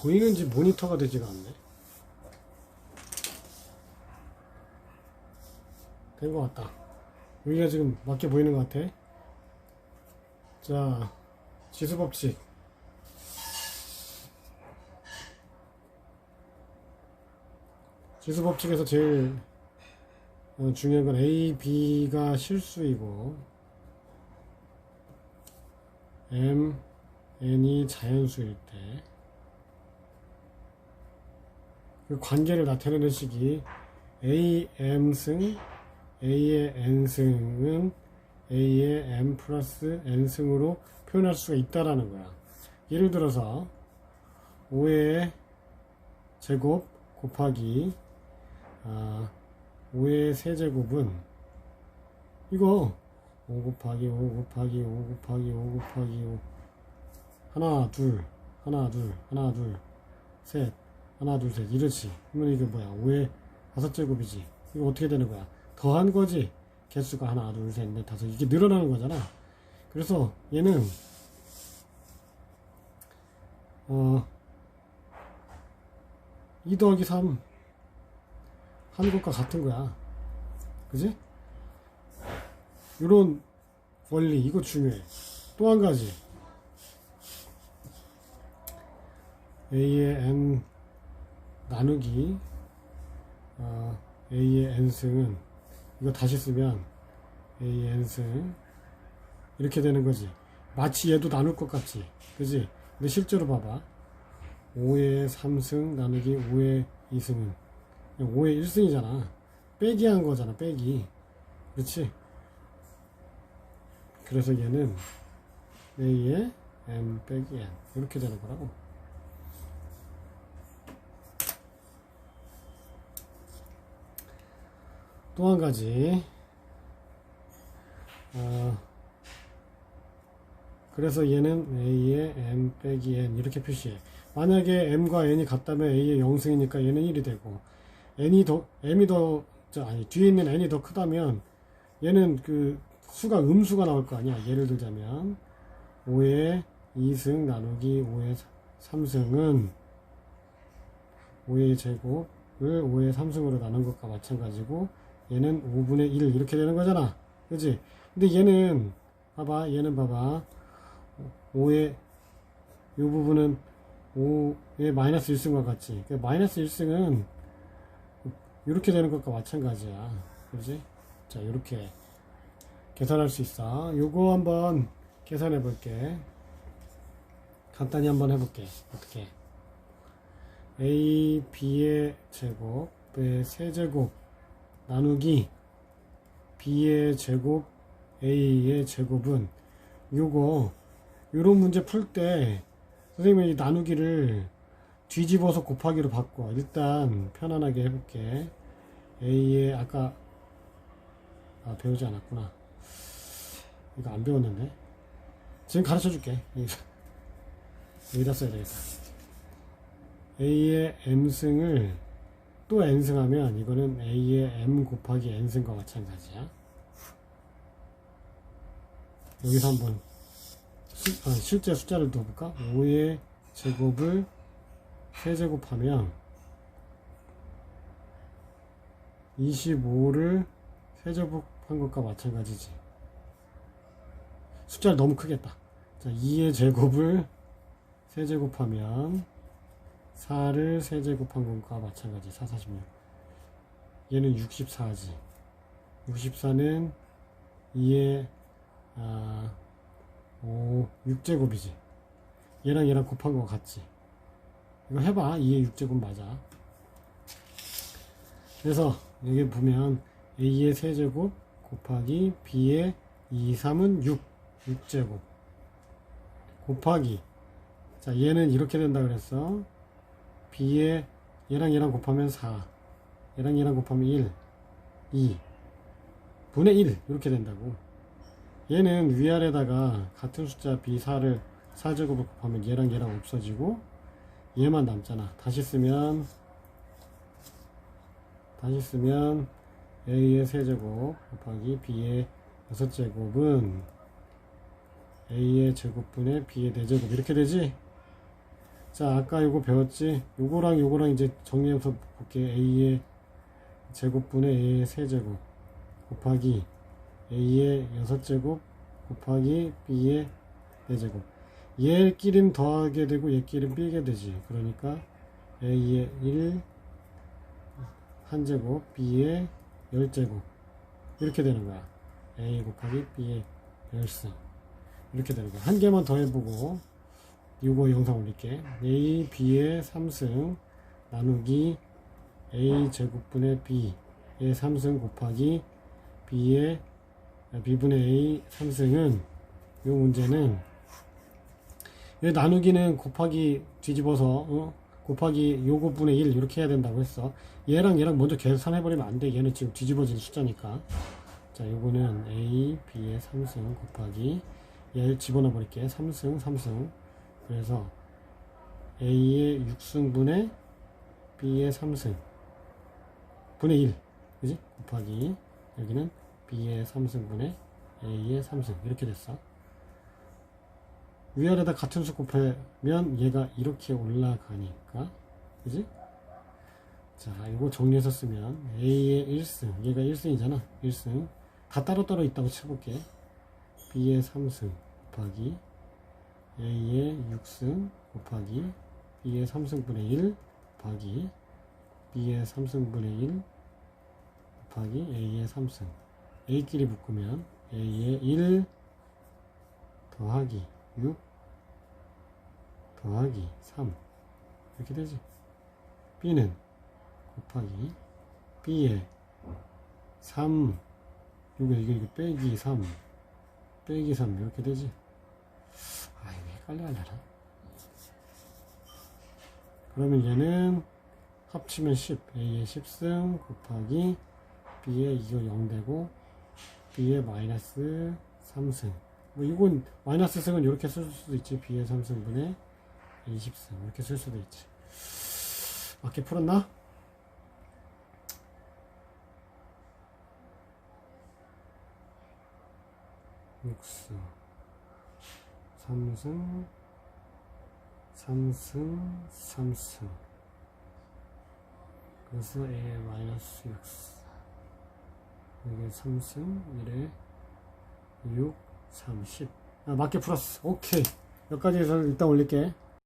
보이는지 모니터가 되지가 않네. 된 것 같다. 여기가 지금 맞게 보이는 것 같아. 자, 지수 법칙. 지수 법칙에서 제일 어, 중요한 건 A, B가 실수이고 M, N이 자연수일 때 그 관계를 나타내는 식이 A, M승, A의 N승은 A의 M 플러스 N승으로 표현할 수가 있다라는 거야. 예를 들어서 5의 제곱 곱하기 아, 5의 세제곱은 이거 5 곱하기 5 곱하기 5 곱하기 5 곱하기 5 하나 둘 하나 둘 하나 둘셋 하나 둘 셋 이렇지 그러면 이게 뭐야 5의 다섯 제곱이지 이거 어떻게 되는 거야 더한 거지 개수가 하나 둘 셋 넷 다섯 이게 늘어나는 거잖아 그래서 얘는 어2 더하기 3 하는 것과 같은 거야. 그지? 이런 원리, 이거 중요해. 또 한 가지. A의 N 나누기, 어, A의 N승은, 이거 다시 쓰면, A의 N승, 이렇게 되는 거지. 마치 얘도 나눌 것 같지. 그지? 근데 실제로 봐봐. 5의 3승 나누기 5의 2승은 5의 1승이잖아. 빼기 한 거잖아, 빼기. 그렇지? 그래서 얘는 A의 M 빼기 N. 이렇게 되는 거라고. 또 한 가지. 어, 그래서 얘는 A의 M 빼기 N. 이렇게 표시해. 만약에 M과 N이 같다면 A의 0승이니까 얘는 1이 되고, n이 더 m이 더 저, 아니 뒤에 있는 n이 더 크다면 얘는 그 수가 음수가 나올 거 아니야 예를 들자면 5의 2승 나누기 5의 3승은 5의 제곱을 5의 3승으로 나눈 것과 마찬가지고 얘는 5분의 1 이렇게 되는 거잖아 그지 근데 얘는 봐봐 얘는 봐봐 5의 이 부분은 5의 마이너스 1승과 같지 그 마이너스 1승은 이렇게 되는 것과 마찬가지야. 그지? 자, 이렇게 계산할 수 있어. 요거 한번 계산해 볼게. 간단히 한번 해볼게. 어떻게? A, B의 제곱, 의 세제곱, 나누기, B의 제곱, A의 제곱은 요거, 요런 문제 풀 때, 선생님이 이 나누기를 뒤집어서 곱하기로 바꿔. 일단 편안하게 해볼게. A의 아까 아, 배우지 않았구나. 이거 안 배웠는데. 지금 가르쳐 줄게. 여기다 써야 되겠다. A의 M승을 또 N승하면 이거는 A의 M 곱하기 N승과 마찬가지야. 여기서 한번 시- 아, 실제 숫자를 넣어볼까? 5의 제곱을 세제곱하면 25를 세제곱한 것과 마찬가지지. 숫자를 너무 크겠다. 자, 2의 제곱을 세제곱하면 4를 세제 곱한 것과 마찬가지. 4, 46. 얘는 64지. 64는 2의 아, 5, 6제곱이지. 얘랑 얘랑 곱한 거 같지. 이거 해봐. 2의 6제곱 맞아. 그래서 여기 보면 A의 세제곱 곱하기 B의 2, 3은 6, 6제곱 곱하기 자 얘는 이렇게 된다 그랬어 B의 얘랑 얘랑 곱하면 4 얘랑 얘랑 곱하면 1, 2 분의 1 이렇게 된다고. 얘는 위아래다가 같은 숫자 B 4를 4제곱을 곱하면 얘랑 얘랑 없어지고 얘만 남잖아. 다시 쓰면 다시 쓰면 A의 세제곱 곱하기 B의 6제곱은 A의 제곱분의 B의 4제곱. 이렇게 되지? 자, 아까 요거 배웠지? 요거랑 요거랑 이제 정리해서 볼게. A의 제곱분의 A의 세제곱 곱하기 A의 여섯 제곱 곱하기 B의 네 제곱. 얘끼린 더하게 되고 얘끼린 빼게 되지. 그러니까 A의 1 한 제곱, B의 열 제곱. 이렇게 되는 거야. A 곱하기 B의 열승. 이렇게 되는 거야. 한 개만 더 해보고 이거 영상 올릴게. A, B의 3승 나누기 A 제곱분의 B의 3승 곱하기 B의 B분의 A 3승은 이 문제는 이 나누기는 곱하기 뒤집어서 어? 곱하기 요거분의 1 이렇게 해야 된다고 했어. 얘랑 얘랑 먼저 계산해버리면 안 돼. 얘는 지금 뒤집어진 숫자니까. 자, 요거는 A, B의 3승 곱하기 얘를 집어넣어 버릴게. 3승, 3승. 그래서 A의 6승분의 B의 3승. 분의 1 그지? 곱하기 여기는 B의 3승분의 A의 3승. 이렇게 됐어. 위아래다 같은 수 곱하면 얘가 이렇게 올라가니까. 그지? 자 이거 정리해서 쓰면 A의 1승. 얘가 1승이잖아. 1승. 다 따로따로 있다고 쳐볼게. B의 3승 곱하기 A의 6승 곱하기 B의 3승분의 1 곱하기 B의 3승분의 1 곱하기 A의 3승. A끼리 묶으면 A의 1 더하기 6 더하기 3 이렇게 되지. B는 곱하기 B의 3 이거 이거 빼기 3 빼기 3 이렇게 되지 아, 이거 헷갈려하려나? 그러면 얘는 합치면 10, A의 10승 곱하기 B의 이거 0 되고 B의 마이너스 3승. 뭐 이건 마이너스 승은 이렇게 쓸 수도 있지. B의 3승분의 A 10승 이렇게 쓸 수도 있지. 맞게 풀었나? 육승 삼승, 삼승, 삼승. 그래서 A 마이너스 6. 이게 3승, 1에 6, 3, 10. 아, 맞게 풀었어. 오케이. 여기까지 해서 일단 올릴게.